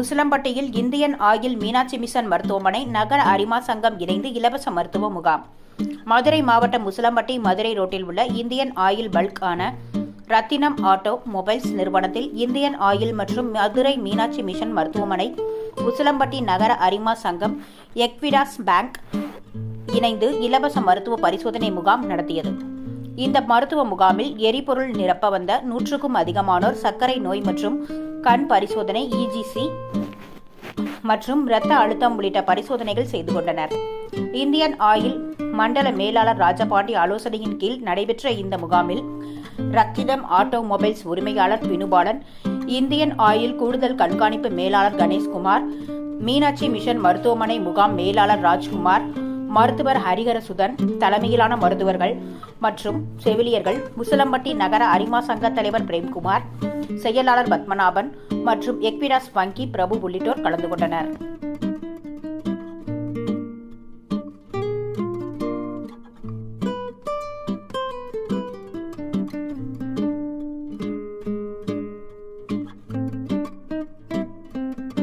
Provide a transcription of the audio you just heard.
உசிலம்பட்டியில் Indian oil Meenakshi mission மருத்துவமனை நகர அரிமா சங்கம் இணைந்து இலவச மருத்துவ முகாம். மதுரை மாவட்டம் உசிலம்பட்டி மதுரை ரோட்டில் உள்ள இந்தியன் ஆயில் பல்க் ஆன ரத்தினம் ஆட்டோ மொபைல்ஸ் நிறுவனத்தில் இந்தியன் ஆயில் மற்றும் மதுரை மீனாட்சி மிஷன் மருத்துவமனை உசிலம்பட்டி நகர அரிமா சங்கம் எக்விடாஸ் பேங்க் இணைந்து இலவச மருத்துவ பரிசோதனை முகாம் நடத்தியது. இந்த மருத்துவ முகாமில் எரிபொருள் நிரப்ப வந்த நூற்றுக்கும் அதிகமானோர் சர்க்கரை நோய் மற்றும் கண் பரிசோதனை இஜிசி மற்றும் இரத்த அழுத்தம் உள்ளிட்ட பரிசோதனைகள் செய்து கொண்டனர். இந்தியன் ஆயில் மண்டல மேலாளர் ராஜபாண்டி ஆலோசனையின் கீழ் நடைபெற்ற இந்த முகாமில் ரத்தினம் ஆட்டோமொபைல்ஸ் உரிமையாளர் வினுபாலன் இந்தியன் ஆயில் கூடுதல் கண்காணிப்பு மேலாளர் கணேஷ்குமார் மீனாட்சி மிஷன் மருத்துவமனை முகாம் மேலாளர் ராஜ்குமார் மருத்துவர் ஹரிஹரசுதன் தலைமையிலான மருத்துவர்கள் மற்றும் செவிலியர்கள் முசலம்பட்டி நகர அரிமா சங்க தலைவர் பிரேம்குமார் செயலாளர் பத்மநாபன் மற்றும் எக்விடாஸ் வங்கி பிரபு உள்ளிட்டோர் கலந்து கொண்டனர்.